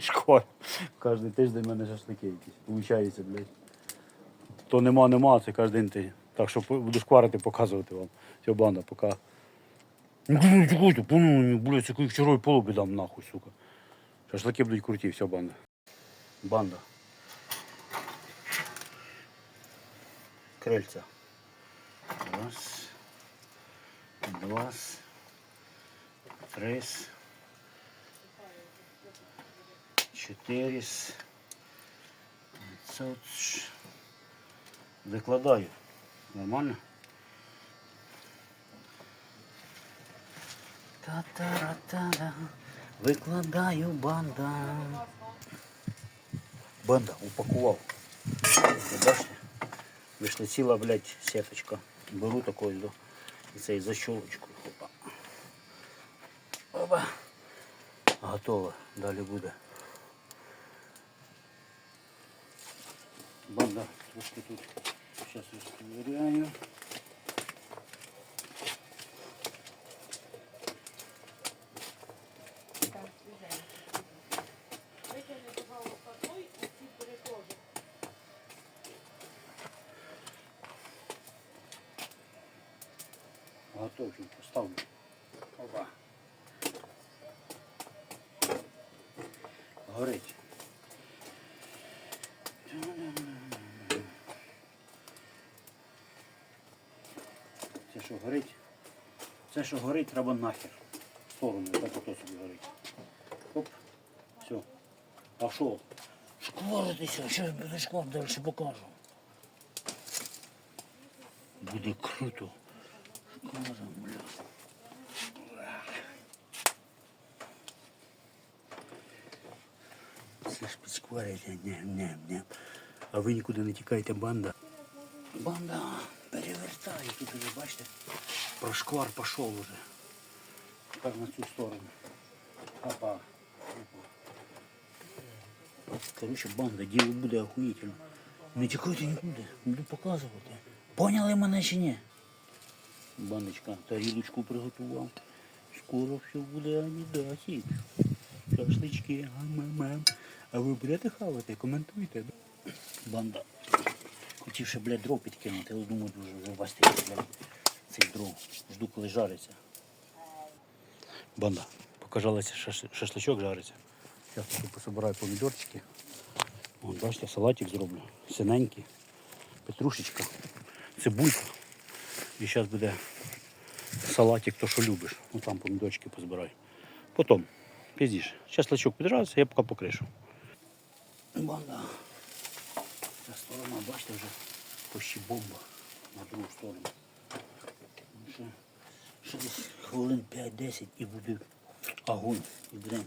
Шквар. Кожен тиждень в мене шашлики якісь. Получається, блядь. То нема, нема, це кожен тиждень. Так що буду шкварити, показувати вам. Все, банда, пока. Ну, чекайте, ну, блядь, який вчора полуби дам нахуй, сука. Шашлики будуть круті, все, банда. Банда. Крильця. Раз. Два. Три. Чотири. П'ятсот. Викладаю. Нормально? Та-та-ра-та-ра. Викладаю банда. Банда упакував. Бачите? Вийшла ціла, блядь, сеточка. Беру такою до цей защолочку. Опа. Опа. Готово. Далі буде. Банда трошки тут. Зараз розковиряю. Готовчу поставлю. Опа. Горить. Що горить? Це що горить, треба нахер. В так ото собі горить. Оп. Все. А що? Шкваритися, зараз буде шквар, далі покажу. Буде круто. Шкваром, бля. Це ж підшквариться, не, не, не. А ви нікуди не тікайте, банда. Банда перевертає тут уже, бачите? Прошквар пішов уже. Тепер на цю сторону. Опа. Короче, банда, діло буде охуїтельно. Не тікайте нікуди, буду показувати. Поняли мене чи ні? Бандочка, тарілочку приготував. Скоро все буде анідасік. Шашлички, гам-мам. А ви будете хавати? Коментуйте. Банда. Хотів ще, блядь, дров підкинути, але думаю, дуже вже бачите, блядь, цих дров. Жду, коли жариться. Банда. Покажалося, шаш- шашличок жариться. Зараз таки пособираю помідорчики. Вон, бачите, салатик зроблю. Синенький. Петрушечка, цибулька. І зараз буде салатик, то що любиш. Ну там помідорчики позбирай. Потім, пізніше. Зараз лачок підражається, я поки покришу. Банда. Ця сторона, бачите, вже почти бомба на другу сторону. Ну, Ще, десь хвилин 5-10 і буде огонь. І буде.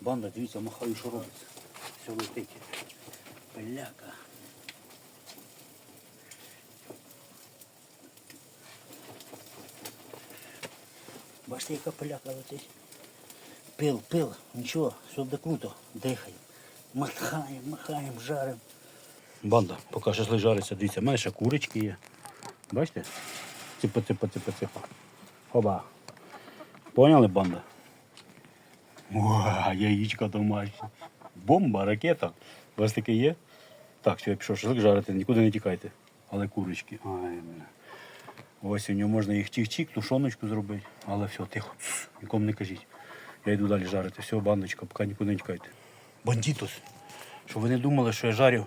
Банда, дивіться, махаю, що робиться. Все летить. Пиляка. Бачите, яка пиляка летить? Пил, пил, нічого, все буде круто. Дихаємо. Махаємо, махаємо, жаримо. Банда, поки шашлик жариться, дивіться, мене ще курочки є. Бачите? Типа, типа, типа, типа. Хоба. Поняли, банда? О, яєчка домашні. Бомба, ракета. У вас таке є? Так, все, я пішов шашлик жарити, нікуди не тікайте. Але курочки. Ай, у нього можна їх чик-чик, тушоночку зробити. Але все, тихо, нікому не кажіть. Я йду далі жарити. Все, бандочка, поки нікуди не тікайте. Бандитус. Щоб ви не думали, що я жарю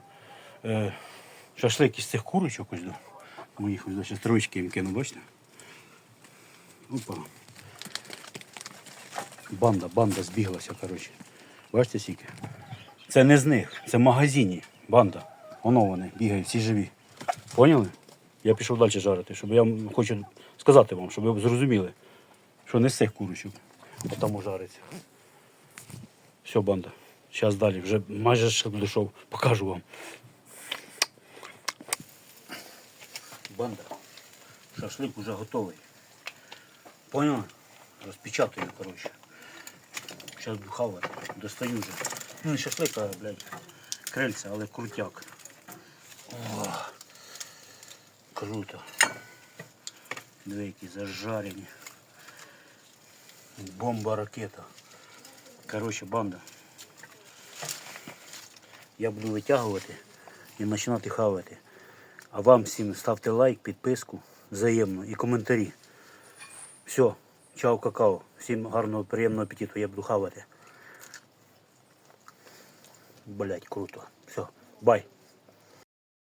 е, шашлик із цих курочок ось до моїх ось до ще троєчки їм кину, бачите? Опа. Банда, банда збіглася, коротше. Бачите скільки? Це не з них, це в магазині. Банда. Воно вони бігають, всі живі. Поняли? Я пішов далі жарити, щоб я хочу сказати вам, щоб ви зрозуміли, що не з цих курочок, там жариться. Все, банда. Зараз далі, вже майже ще дійшов, покажу вам. Банда. Шашлик вже готовий. Поняли? Розпечатаю, коротше. Зараз хавати. Достаю вже. Ну, не шашлик, а, блядь, крильця, але крутяк. О, круто. Дві які зажарені. Бомба ракета. Коротше, банда. Я буду витягувати і починати хавати. А вам всім ставте лайк, підписку взаємно і коментарі. Все, чао, какао. Всім гарного, приємного апетиту. Я буду хавати. Блять, круто. Все, бай.